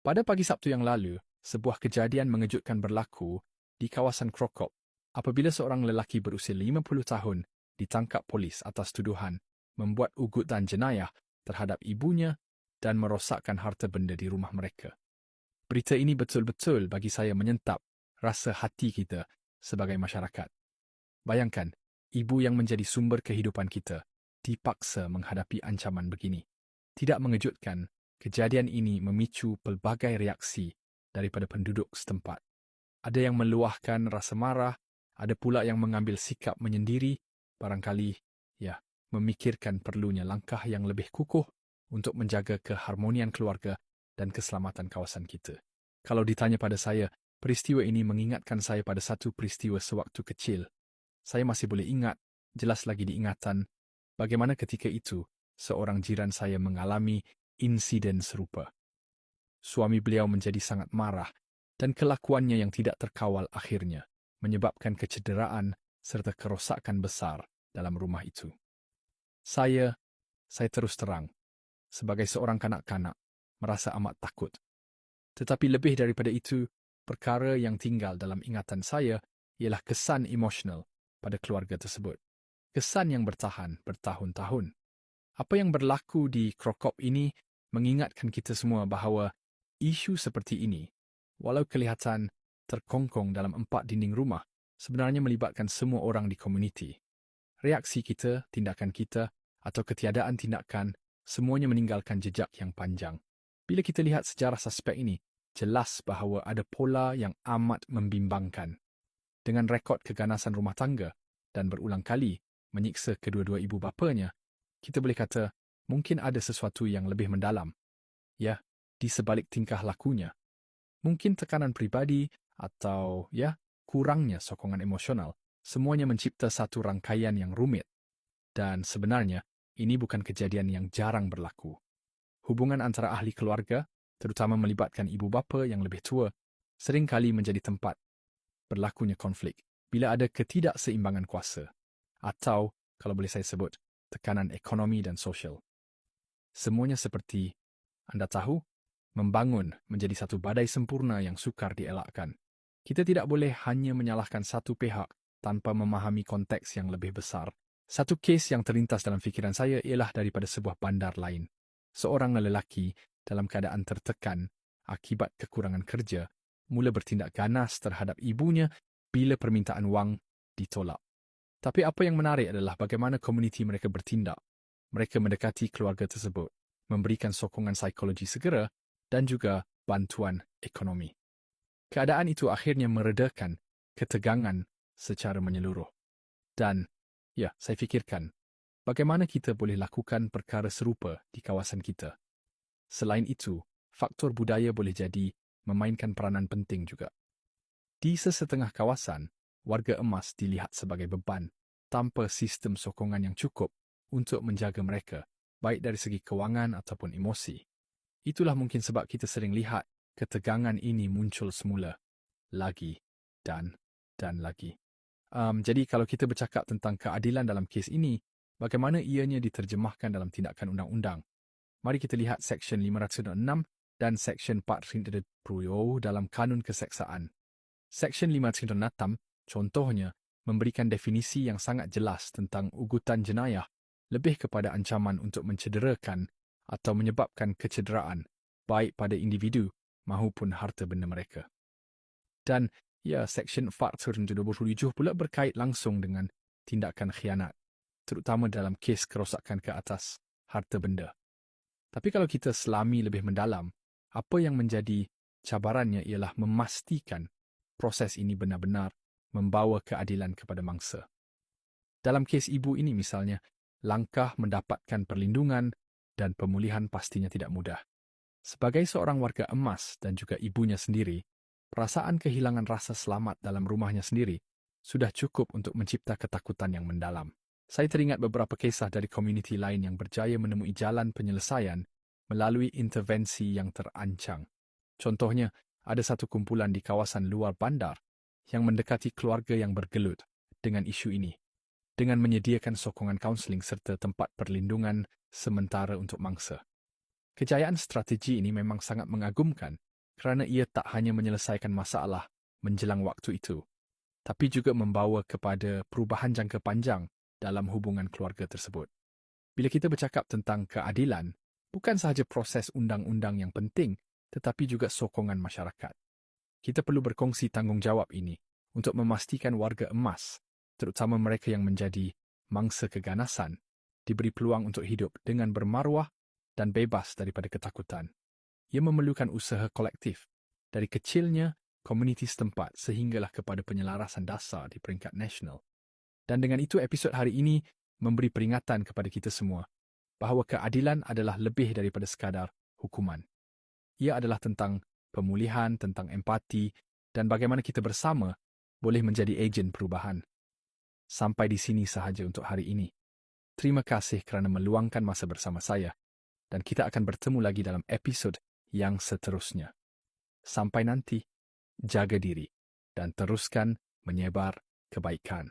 Pada pagi Sabtu yang lalu, sebuah kejadian mengejutkan berlaku di kawasan Krokop apabila seorang lelaki berusia 50 tahun ditangkap polis atas tuduhan membuat ugutan jenayah terhadap ibunya dan merosakkan harta benda di rumah mereka. Berita ini betul-betul bagi saya menyentap rasa hati kita sebagai masyarakat. Bayangkan, ibu yang menjadi sumber kehidupan kita dipaksa menghadapi ancaman begini. Tidak mengejutkan Kejadian ini memicu pelbagai reaksi daripada penduduk setempat. Ada yang meluahkan rasa marah, ada pula yang mengambil sikap menyendiri, barangkali, ya, memikirkan perlunya langkah yang lebih kukuh untuk menjaga keharmonian keluarga dan keselamatan kawasan kita. Kalau ditanya pada saya, peristiwa ini mengingatkan saya pada satu peristiwa sewaktu kecil. Saya masih boleh ingat, jelas lagi diingatan, bagaimana ketika itu seorang jiran saya mengalami insiden serupa. Suami beliau menjadi sangat marah dan kelakuannya yang tidak terkawal akhirnya menyebabkan kecederaan serta kerosakan besar dalam rumah itu. Saya, saya terus terang, sebagai seorang kanak-kanak, merasa amat takut. Tetapi lebih daripada itu, perkara yang tinggal dalam ingatan saya ialah kesan emosional pada keluarga tersebut. Kesan yang bertahan bertahun-tahun. Apa yang berlaku di Krokop ini mengingatkan kita semua bahawa isu seperti ini, walau kelihatan terkongkong dalam empat dinding rumah, sebenarnya melibatkan semua orang di komuniti. Reaksi kita, tindakan kita, atau ketiadaan tindakan, semuanya meninggalkan jejak yang panjang. Bila kita lihat sejarah suspek ini, jelas bahawa ada pola yang amat membimbangkan. Dengan rekod keganasan rumah tangga dan berulang kali menyiksa kedua-dua ibu bapanya, kita boleh kata mungkin ada sesuatu yang lebih mendalam. Ya, di sebalik tingkah lakunya. Mungkin tekanan pribadi atau ya, kurangnya sokongan emosional. Semuanya mencipta satu rangkaian yang rumit. Dan sebenarnya, ini bukan kejadian yang jarang berlaku. Hubungan antara ahli keluarga, terutama melibatkan ibu bapa yang lebih tua, seringkali menjadi tempat berlakunya konflik bila ada ketidakseimbangan kuasa atau, kalau boleh saya sebut, tekanan ekonomi dan sosial. Semuanya seperti, anda tahu, membangun menjadi satu badai sempurna yang sukar dielakkan. Kita tidak boleh hanya menyalahkan satu pihak tanpa memahami konteks yang lebih besar. Satu kes yang terlintas dalam fikiran saya ialah daripada sebuah bandar lain. Seorang lelaki dalam keadaan tertekan akibat kekurangan kerja mula bertindak ganas terhadap ibunya bila permintaan wang ditolak. Tapi apa yang menarik adalah bagaimana komuniti mereka bertindak mereka mendekati keluarga tersebut, memberikan sokongan psikologi segera dan juga bantuan ekonomi. Keadaan itu akhirnya meredakan ketegangan secara menyeluruh. Dan, ya, saya fikirkan, bagaimana kita boleh lakukan perkara serupa di kawasan kita. Selain itu, faktor budaya boleh jadi memainkan peranan penting juga. Di sesetengah kawasan, warga emas dilihat sebagai beban tanpa sistem sokongan yang cukup untuk menjaga mereka, baik dari segi kewangan ataupun emosi. Itulah mungkin sebab kita sering lihat ketegangan ini muncul semula, lagi dan dan lagi. Um, jadi kalau kita bercakap tentang keadilan dalam kes ini, bagaimana ianya diterjemahkan dalam tindakan undang-undang? Mari kita lihat Seksyen 506 dan Seksyen 420 dalam Kanun Keseksaan. Seksyen 506 contohnya memberikan definisi yang sangat jelas tentang ugutan jenayah lebih kepada ancaman untuk mencederakan atau menyebabkan kecederaan baik pada individu maupun harta benda mereka. Dan ya, Seksyen 427 pula berkait langsung dengan tindakan khianat, terutama dalam kes kerosakan ke atas harta benda. Tapi kalau kita selami lebih mendalam, apa yang menjadi cabarannya ialah memastikan proses ini benar-benar membawa keadilan kepada mangsa. Dalam kes ibu ini misalnya, langkah mendapatkan perlindungan dan pemulihan pastinya tidak mudah. Sebagai seorang warga emas dan juga ibunya sendiri, perasaan kehilangan rasa selamat dalam rumahnya sendiri sudah cukup untuk mencipta ketakutan yang mendalam. Saya teringat beberapa kisah dari komuniti lain yang berjaya menemui jalan penyelesaian melalui intervensi yang terancang. Contohnya, ada satu kumpulan di kawasan luar bandar yang mendekati keluarga yang bergelut dengan isu ini dengan menyediakan sokongan kaunseling serta tempat perlindungan sementara untuk mangsa. Kejayaan strategi ini memang sangat mengagumkan kerana ia tak hanya menyelesaikan masalah menjelang waktu itu, tapi juga membawa kepada perubahan jangka panjang dalam hubungan keluarga tersebut. Bila kita bercakap tentang keadilan, bukan sahaja proses undang-undang yang penting, tetapi juga sokongan masyarakat. Kita perlu berkongsi tanggungjawab ini untuk memastikan warga emas, terutama mereka yang menjadi mangsa keganasan, diberi peluang untuk hidup dengan bermaruah dan bebas daripada ketakutan. Ia memerlukan usaha kolektif, dari kecilnya komuniti setempat sehinggalah kepada penyelarasan dasar di peringkat nasional. Dan dengan itu episod hari ini memberi peringatan kepada kita semua bahawa keadilan adalah lebih daripada sekadar hukuman. Ia adalah tentang pemulihan, tentang empati dan bagaimana kita bersama boleh menjadi ejen perubahan. Sampai di sini sahaja untuk hari ini. Terima kasih kerana meluangkan masa bersama saya dan kita akan bertemu lagi dalam episod yang seterusnya. Sampai nanti, jaga diri dan teruskan menyebar kebaikan.